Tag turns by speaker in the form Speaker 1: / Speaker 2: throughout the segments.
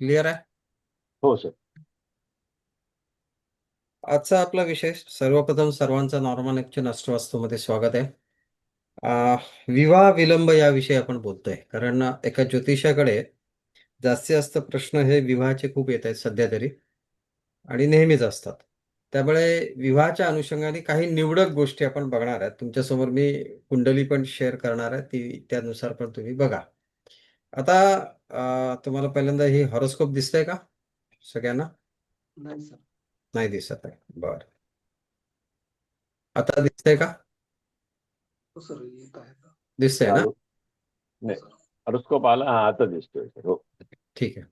Speaker 1: Clear आहे?
Speaker 2: हो sir
Speaker 1: आजचा आपला विषय सर्वप्रथम सर्वांचं नॉर्मल ॲक्शनमध्ये स्वागत आहे. विवाह विलंब याविषयी आपण बोलतोय. कारण एका ज्योतिषाकडे जास्तीत जास्त प्रश्न हे विवाहाचे खूप येत आहेत सध्या तरी. आणि नेहमीच असतात. त्यामुळे विवाहाच्या अनुषंगाने काही निवडक गोष्टी आपण बघणार आहेत. तुमच्यासमोर मी कुंडली पण शेअर करणार आहे. ती त्यानुसार पण तुम्ही बघा. आता तुम्हाला पहिल्यांदा ही हॉरोस्कोप दिसतंय का सगळ्यांना?
Speaker 3: नाही सर
Speaker 1: नाही दिसत आहे. बर. आता दिसतंय का?
Speaker 3: हो.
Speaker 1: दिसतंय ना?
Speaker 2: अरोस्कोप आला हा आता दिसतोय सर हो.
Speaker 1: ठीक आहे.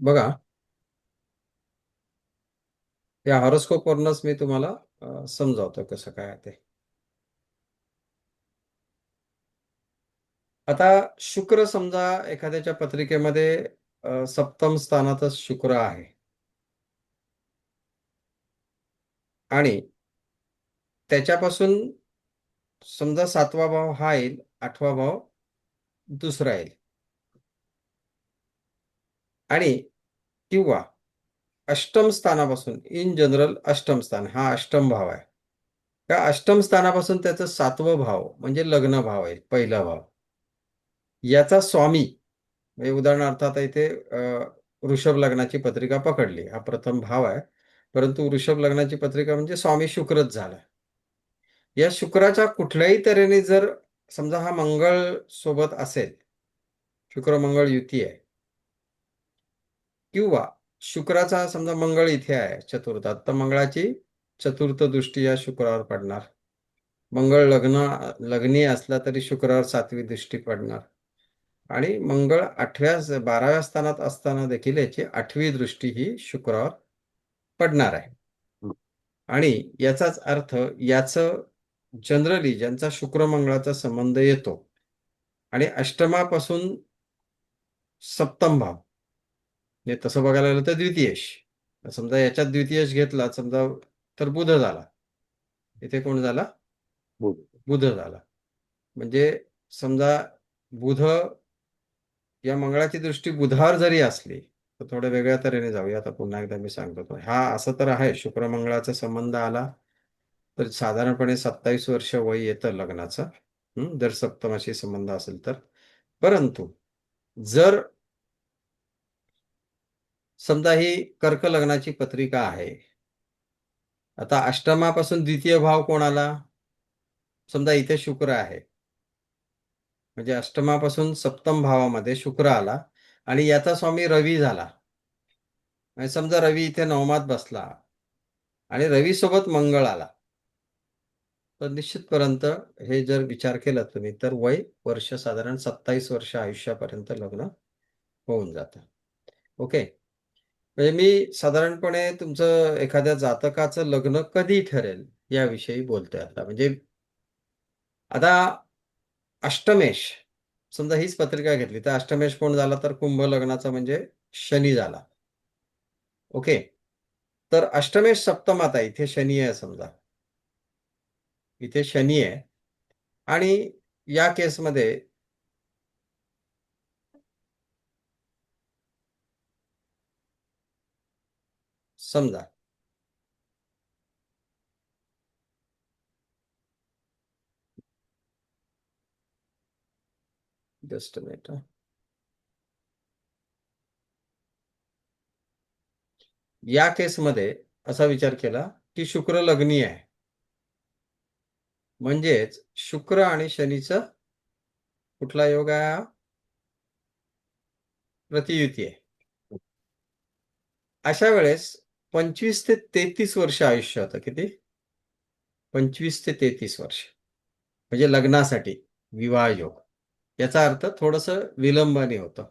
Speaker 1: बघा. या हॉरोस्कोप वरूनच मी तुम्हाला समजावतो कसं काय ते. आता शुक्र समजा एखाद्याच्या पत्रिकेमध्ये सप्तम स्थानातच शुक्र आहे. आणि त्याच्यापासून समजा सातवा भाव हा येईल आठवा भाव दुसरा येईल. आणि किंवा अष्टम स्थानापासून इन जनरल अष्टम स्थान हा अष्टम भाव आहे. त्या अष्टम स्थानापासून त्याचं सातवं भाव म्हणजे लग्न भाव आहे पहिला भाव. याचा स्वामी म्हणजे उदाहरणार्थ आता इथे अ, वृषभ लग्नाची पत्रिका पकडली हा प्रथम भाव आहे. परंतु वृषभ लग्नाची पत्रिका म्हणजे स्वामी शुक्रच झाला. या शुक्राच्या कुठल्याही तऱ्हेने जर समजा हा मंगळ सोबत असेल शुक्र मंगळ युती आहे किंवा शुक्राचा समजा मंगळ इथे आहे चतुर्थात तर मंगळाची चतुर्थ दृष्टी या शुक्रावर पडणार. मंगळ लग्न लग्नी असला तरी शुक्रावर सातवी दृष्टी पडणार. आणि मंगळ आठव्या बाराव्या स्थानात असताना देखील याची आठवी दृष्टी ही शुक्रावर पडणार आहे. आणि याचाच अर्थ याचं जनरली ज्यांचा शुक्र मंगळाचा संबंध येतो आणि अष्टमापासून सप्तम भाव म्हणजे तसं बघायला गेलं तर द्वितीयश. समजा याच्यात द्वितीयश घेतला समजा तर बुध झाला. इथे कोण झाला?
Speaker 2: बुध.
Speaker 1: बुध झाला. म्हणजे समजा बुध या मंगळाची दृष्टी बुधावर जरी असली तर थोड्या वेगळ्या तऱ्हेने जाऊया. आता पुन्हा एकदा मी सांगतो. हा असं तर आहे. शुक्र मंगळाचा संबंध आला तर साधारणपणे सत्तावीस वर्ष वय येतं लग्नाचं. जर सप्तमाशी संबंध असेल तर. परंतु जर समजा ही कर्क लग्नाची पत्रिका आहे. आता अष्टमापासून द्वितीय भाव कोणाला? समजा इथे शुक्र आहे. म्हणजे अष्टमापासून सप्तम भावामध्ये शुक्र आला आणि याचा स्वामी रवी झाला. म्हणजे समजा रवी इथे नवमात बसला आणि रवी सोबत मंगळ आला. तर निश्चितपर्यंत हे जर विचार केला तुम्ही तर वय वर्ष साधारण सत्तावीस वर्ष आयुष्यापर्यंत लग्न होऊन जातं. ओके? म्हणजे मी साधारणपणे तुमचं एखाद्या जातकाचं लग्न कधी ठरेल याविषयी बोलतोय आता. म्हणजे आता अष्टमेश समजा हीच पत्रिका घेतली तर अष्टमेश कोण झाला तर कुंभ लग्नाचा म्हणजे शनी झाला. ओके? तर अष्टमेश सप्तमात आहे इथे शनी आहे समजा. इथे शनी आहे. आणि या केसमध्ये समजा. जस्ट मिनिट या केसमध्ये असा विचार केला की शुक्र लग्नी आहे. म्हणजेच शुक्र आणि शनीचं कुठला योग आहे? प्रतियुती आहे अशा वेळेस पंचवीस ते तेहतीस वर्ष आयुष्य होतं किती? पंचवीस ते तेहतीस वर्ष. म्हणजे लग्नासाठी विवाह योग. याचा अर्थ थोडस विलंबाने होतं.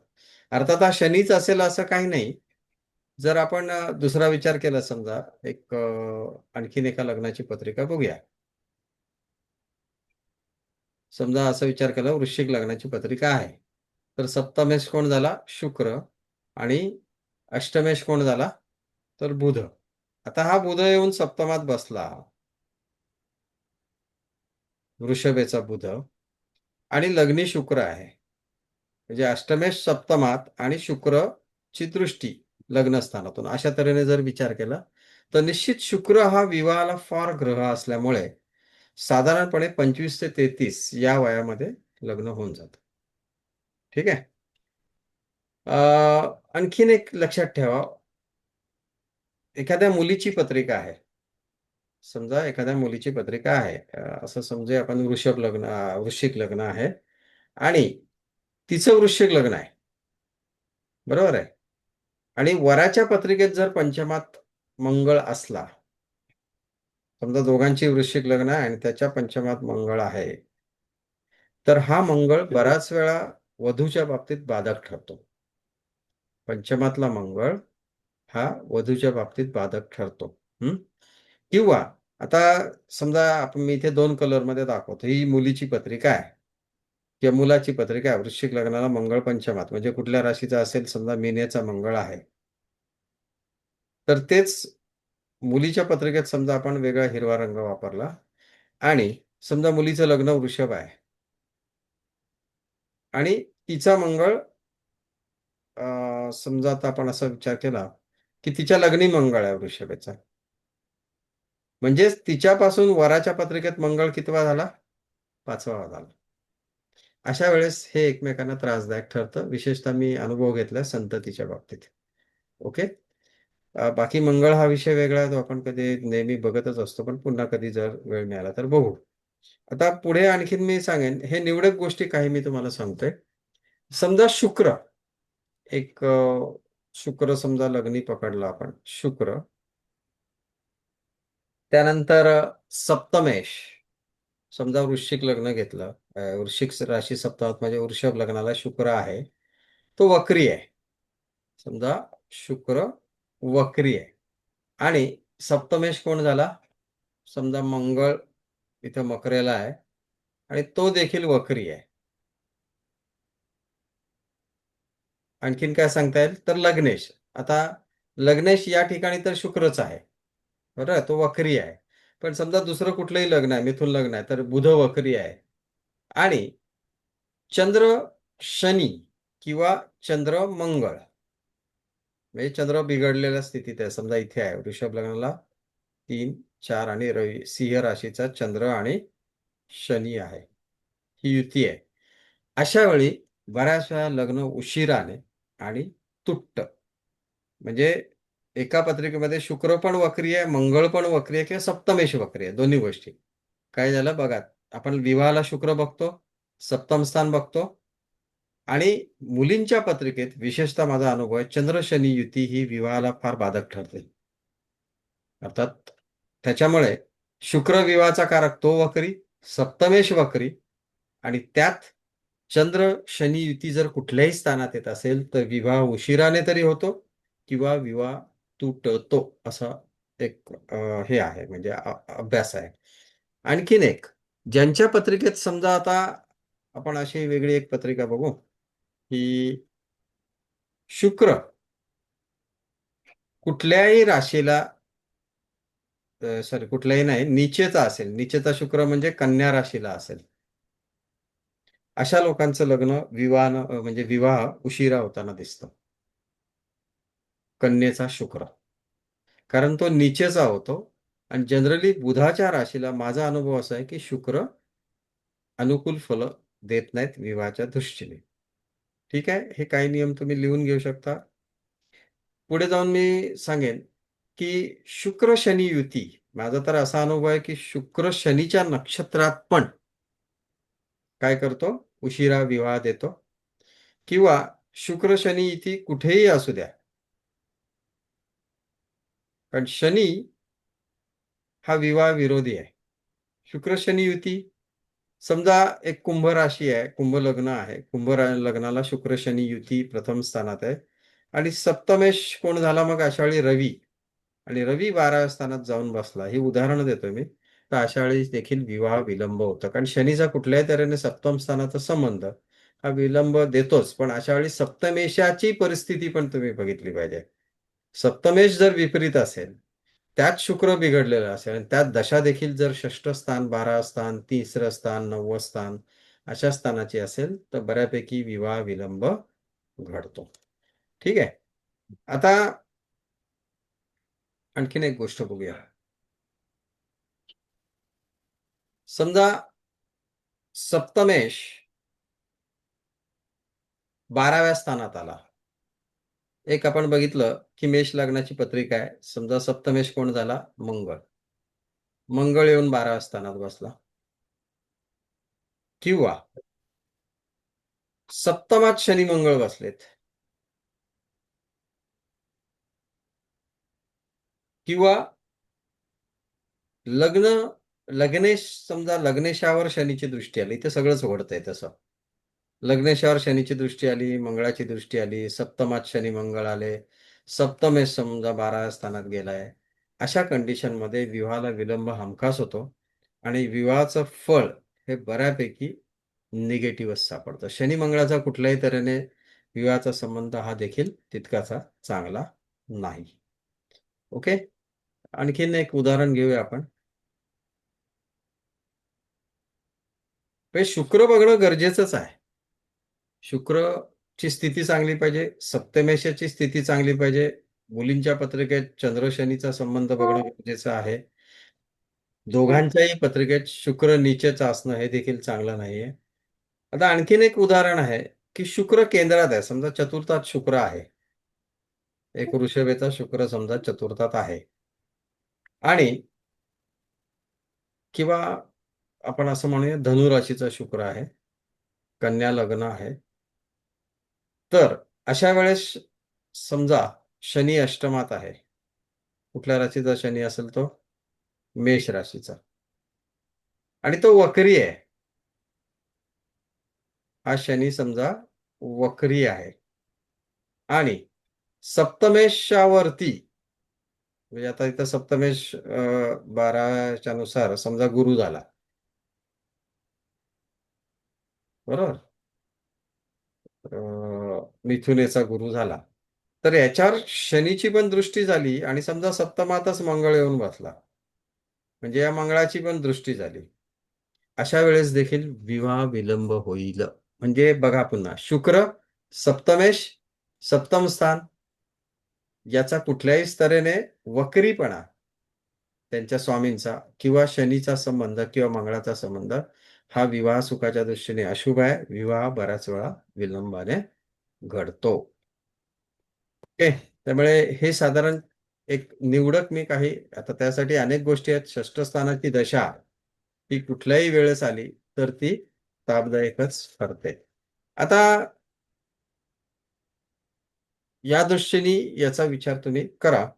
Speaker 1: अर्थात हा शनीच असेल असं काही नाही. जर आपण दुसरा विचार केला समजा एक आणखीन एका लग्नाची पत्रिका बघूया. समजा असा विचार केला वृश्चिक लग्नाची पत्रिका आहे. तर सप्तमेश कोण झाला? शुक्र. आणि अष्टमेश कोण झाला? तर बुध. आता हा बुध येऊन सप्तमात बसला. वृषभेचा बुध. आणि लग्नी शुक्र आहे. म्हणजे अष्टमेश सप्तमात आणि शुक्रची दृष्टी लग्न स्थानातून अशा तऱ्हेने जर विचार केला तर निश्चित शुक्र हा विवाहाला फार ग्रह असल्यामुळे साधारणपणे पंचवीस ते तेहतीस या वयामध्ये लग्न होऊन जातं. ठीक आहे? आणखीन एक लक्षात ठेवा. एखाद्या मुलीची पत्रिका आहे. समजा एखाद्या मुलीची पत्रिका आहे. असं समजूया आपण वृषभ लग्न वृश्चिक लग्न आहे आणि तिचं वृश्चिक लग्न आहे. बरोबर आहे? आणि वराच्या पत्रिकेत जर पंचमात मंगळ असला समजा दोघांची वृश्चिक लग्न आहे आणि त्याच्या पंचमात मंगळ आहे तर हा मंगळ बराच वेळा वधूच्या बाबतीत बाधक ठरतो. पंचमातला मंगळ हा वधूच्या बाबतीत बाधक ठरतो. हम्म किंवा आता समजा आपण मी इथे दोन कलरमध्ये दाखवतो. ही मुलीची पत्रिका आहे. किंवा मुलाची पत्रिका आहे. वृश्चिक लग्नाला मंगळ पंचमात. म्हणजे कुठल्या राशीचा असेल समजा मीनेचा मंगळ आहे. तर तेच मुलीच्या पत्रिकेत समजा आपण वेगळा हिरवा रंग वापरला आणि समजा मुलीचं लग्न वृषभ आहे. आणि तिचा मंगळ समजा आता आपण असा विचार केला की तिच्या लग्नी मंगळ आहे वृषभेचा. म्हणजेच तिच्यापासून वराच्या पत्रिकेत मंगळ कितवा झाला? पाचवा झाला. अशा वेळेस हे एकमेकांना त्रासदायक ठरतं. विशेषतः मी अनुभव घेतला संततीच्या बाबतीत. ओके? बाकी मंगळ हा विषय वेगळा आहे. तो आपण कधी नेहमी बघतच असतो पण पुन्हा कधी जर वेळ मिळाला तर बघू. आता पुढे आणखीन मी सांगेन. हे निवडक गोष्टी काही मी तुम्हाला सांगतोय. समजा शुक्र एक शुक्र समजा लग्नी पकडला आपण शुक्र. त्यानंतर सप्तमेश. समजा वृश्चिक लग्न घेतलं. वृश्चिक राशी सप्तमात म्हणजे वृषभ लग्नाला शुक्र आहे. तो वक्री आहे. समजा शुक्र वक्री आहे. आणि सप्तमेश कोण झाला? समजा मंगळ इथं मकरेला आहे. आणि तो देखील वक्री आहे. आणखीन काय सांगता येईल? तर लग्नेश. आता लग्नेश या ठिकाणी तर शुक्रच आहे. बरं तो वक्री आहे. पण समजा दुसरं कुठलंही लग्न आहे मिथुन लग्न आहे तर बुध वक्री आहे. आणि चंद्र शनी किंवा चंद्र मंगळ. म्हणजे चंद्र बिघडलेल्या स्थितीत आहे. समजा इथे आहे वृषभ लग्नाला तीन चार आणि रवी सिंह राशीचा चंद्र आणि शनी आहे. ही युती आहे. अशा वेळी बऱ्याच वेळा लग्न उशिराने आणि तुट्ट. म्हणजे एका पत्रिकेमध्ये शुक्र पण वक्री आहे मंगळ पण वक्री आहे किंवा सप्तमेश वक्री आहे दोन्ही गोष्टी. काय झालं बघा आपण विवाहाला शुक्र बघतो सप्तम स्थान बघतो आणि मुलींच्या पत्रिकेत विशेषतः माझा अनुभव आहे चंद्र शनी युती ही विवाहाला फार बाधक ठरते. अर्थात त्याच्यामुळे शुक्र विवाहाचा कारक तो वक्री सप्तमेश वक्री आणि त्यात चंद्र शनी युती जर कुठल्याही स्थानात येत असेल तर विवाह उशिराने तरी होतो किंवा विवाह तुटतो असा एक हे आहे म्हणजे अभ्यास आहे. आणखीन एक ज्यांच्या पत्रिकेत समजा आता आपण अशी वेगळी एक पत्रिका बघू की शुक्र कुठल्याही राशीला सॉरी कुठल्याही नाही निचेचा असेल. निचेचा शुक्र म्हणजे कन्या राशीला असेल. अशा लोकांचं लग्न विवाह म्हणजे विवाह उशिरा होताना दिसत. कन्येचा शुक्र. कारण तो नीचेचा होतो आणि जनरली बुधाच्या राशीला माझा अनुभव असा आहे की शुक्र अनुकूल फल देत नाहीत विवाहाच्या दृष्टीने. ठीक आहे? हे काही नियम तुम्ही लिहून घेऊ शकता. पुढे जाऊन मी सांगेन की शुक्र शनी युती. माझा तर असा अनुभव आहे की शुक्र शनीच्या नक्षत्रात पण काय करतो? उशिरा विवाह देतो. किंवा शुक्र शनी युती कुठेही असू द्या. कारण शनी हा विवाह विरोधी आहे. शुक्र शनी युती समजा एक कुंभ राशी आहे कुंभ लग्न आहे कुंभ रा- लग्नाला शुक्र शनी युती प्रथम स्थानात आहे. आणि सप्तमेश कोण झाला मग? अशा वेळी रवी. आणि रवी बाराव्या स्थानात जाऊन बसला. हे उदाहरणं देतोय मी. तर अशा वेळी देखील विवाह विलंब होतो. कारण शनीचा कुठल्याही तऱ्हेने सप्तम स्थानाचा संबंध हा विलंब देतोच. पण अशा वेळी सप्तमेशाची परिस्थिती पण तुम्ही बघितली पाहिजे. सप्तमेश जर विपरीत असेल त्यात शुक्र बिघडलेला असेल आणि त्यात दशा देखील जर षष्ठ स्थान बारा स्थान तिसरं स्थान नववं स्थान अशा स्थानाची असेल तर बऱ्यापैकी विवाह विलंब घडतो. ठीक आहे. आता आणखीन एक गोष्ट बघूया. समजा सप्तमेश बाराव्या स्थानात आला. एक आपण बघितलं की मेष लग्नाची पत्रिका आहे. समजा सप्तमेश कोण झाला? मंगळ. मंगळ येऊन बाराव्या स्थानात बसला. किंवा सप्तमात शनी मंगळ बसलेत. किंवा लग्न लग्नेश समजा लग्नेशावर शनीची दृष्टी आली ते सगळंच घडतंय तसं. लग्नेशावर शनीची दृष्टी आली मंगळाची दृष्टी आली सप्तमात शनी मंगळ आले सप्तमेश समजा बाराव्या स्थानात गेलाय अशा कंडिशनमध्ये विवाहाला विलंब हमखास होतो आणि विवाहाचं फळ हे बऱ्यापैकी निगेटिव्हच सापडतं. शनी मंगळाचा कुठल्याही तऱ्हेने विवाहाचा संबंध हा देखील तितकासा चांगला नाही. ओके आणखीन एक उदाहरण घेऊया आपण. म्हणजे शुक्र बघणं गरजेचंच आहे. शुक्रची स्थिती चांगली पाहिजे सप्तमेशाची स्थिती चांगली पाहिजे मुलींच्या पत्रिकेत चंद्रशनीचा संबंध बघणं गरजेचं आहे. दोघांच्याही पत्रिकेत शुक्र नीचेच असणं हे देखील चांगलं नाहीये. आता आणखीन एक उदाहरण आहे की शुक्र केंद्रात आहे समजा चतुर्थात शुक्र आहे. एक वृषभेचा शुक्र समजा चतुर्थात आहे. आणि किंवा आपण असं म्हणूया धनुराशीचा शुक्र आहे कन्या लग्न आहे. तर अशा वेळेस समजा शनी अष्टमात आहे. कुठल्या राशीचा शनी असेल तो? मेष राशीचा. आणि तो वक्री आहे. हा शनी समजा वक्री आहे. आणि सप्तमेशावरती म्हणजे आता इथं सप्तमेश बाराच्या नुसार समजा गुरु झाला. बरोबर? अं, मिथुनेचा गुरु झाला. तर याच्यावर शनीची पण दृष्टी झाली आणि समजा सप्तमातच मंगळ येऊन बसला. म्हणजे या मंगळाची पण दृष्टी झाली. अशा वेळेस देखील विवाह विलंब होईल. म्हणजे बघा पुन्हा शुक्र सप्तमेश सप्तम स्थान याचा कुठल्याही स्तरेने वक्रीपणा त्यांच्या स्वामींचा किंवा शनीचा संबंध किंवा मंगळाचा संबंध हा विवाह सुखाच्या दृष्टीने अशुभ आहे. विवाह बऱ्याच वेळा विलंबाने घडतो. ओके. त्यामुळे हे साधारण एक निवडक मी काही आता त्यासाठी अनेक गोष्टी आहेत. षष्ठ स्थानाची दशा ही कुठल्याही वेळेस आली तर ती तापदायकच ठरते. आता या दृष्टीने याचा विचार तुम्ही करा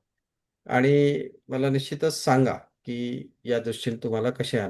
Speaker 1: आणि मला निश्चितच सांगा की या दृष्टीने तुम्हाला कसे